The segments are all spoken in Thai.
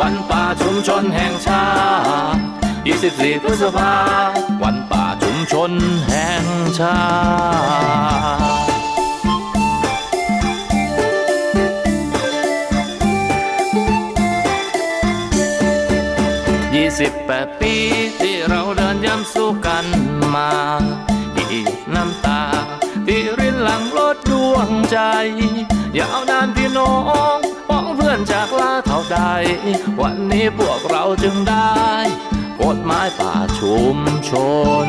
วันป่าชุมชนแห่งชาติ24พฤษภาวันป่าชุมชนแห่งชาติ28ปีที่เราเดินย้ำสู้กันมาอีกน้ำตา ที่รินหลังรถดวงใจ ยาวนานพี่น้อง จากลาเท่าใด วันนี้พวกเราจึงได้กฎหมายป่าชุมชน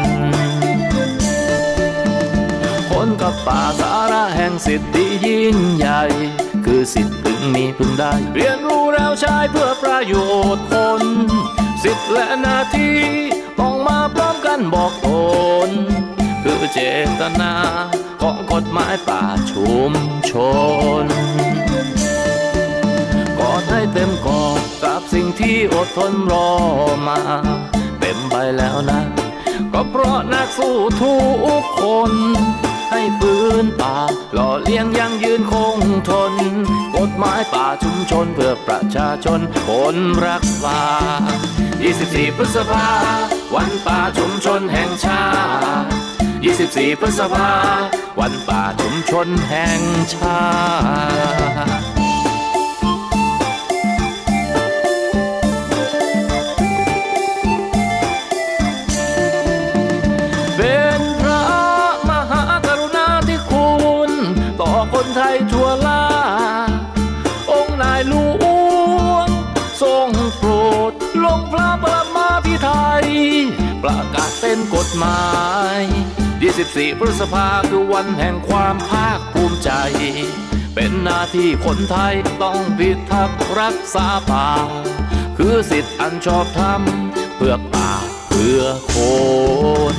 คนกับป่าสาระแห่งสิทธิยิ่งใหญ่ คือสิทธิพึงมีพึงได้ เรียนรู้แล้วใช้เพื่อประโยชน์คน สิทธิและหน้าที่ต้องมาพร้อมกันบอกตนคือเจตนาของกฎหมายป่าชุมชน อดให้เต็มกอดกับสิ่งที่อดทนรอมา เต็มใบแล้วนะ ก็เพราะนักสู้ทุกคน ให้พื้นป่าหล่อเลี้ยงยังยืนคงทน กฎหมายป่าชุมชนเพื่อประชาชนคนรักป่า 24 พฤษภา วันป่าชุมชนแห่งชาติ24 พฤษภา วันป่าชุมชนแห่งชาติ เป็นกฎหมาย 24 พฤษภาคือวันแห่งความภาคภูมิใจ เป็นหน้าที่คนไทยต้องพิทักษ์รักษาป่า คือสิทธิ์อันชอบธรรมเพื่อป่าเพื่อคน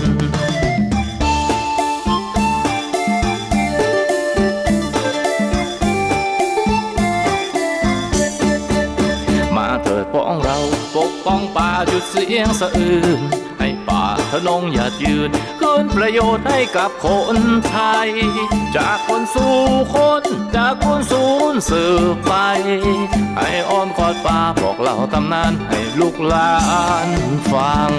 มาเถิดพ้องเราปกป้องป่าหยุดเสียงสะอื้น ให้ป่าทนงหยัดยืน คืนประโยชน์ให้กับคนไทย จากคนสู่คน จากคนสู่สืบไป ให้อ้อมกอดป่าบอกเล่าตำนานให้ลูกหลานฟัง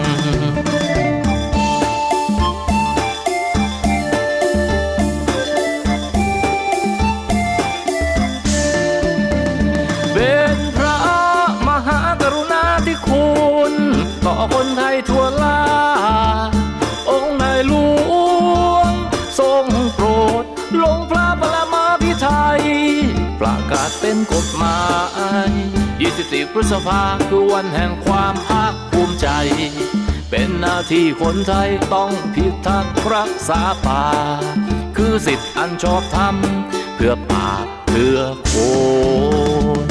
เป็นพระมหากรุณาธิคุณต่อคนไทยทั่วโลา นกฎหมาย 24 พฤษภาคือวันแห่งความภาคภูมิใจ เป็นหน้าที่คนไทยต้องพิทักษ์รักษาป่า คือสิทธิ์อันชอบธรรม เพื่อป่าเพื่อคน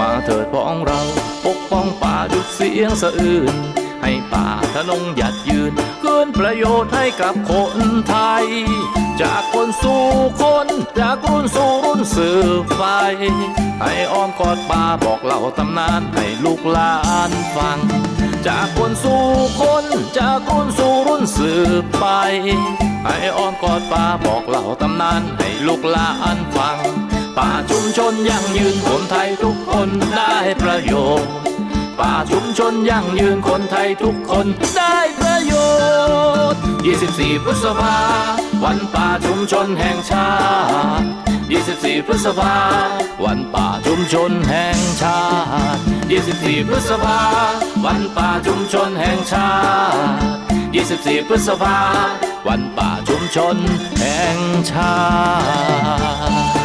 มาเถิดพ้องเราปกป้องป่าหยุดเสียงสะอื้น ทะนงหยัดยืนคืนประโยชน์ให้กับคนไทย จากคนสู่คน จากรุ่นสู่รุ่นสืบไป ให้อ้อมกอดป่าบอกเล่าตำนานให้ลูกหลานฟัง จากคนสู่คน จากรุ่นสู่รุ่นสืบไป ให้อ้อมกอดป่าบอกเล่าตำนานให้ลูกหลานฟัง ป่าชุมชนยั่งยืนคนไทยทุกคนได้ประโยชน์ ป่าชุมชนยั่งยืนคนไทยทุกคนได้ประโยชน์ 24 พฤษภา วันป่าชุมชนแห่งชาติ 24 พฤษภา วันป่าชุมชนแห่งชาติ 24 พฤษภา วันป่าชุมชนแห่งชาติ24 พฤษภา วันป่าชุมชนแห่งชาติ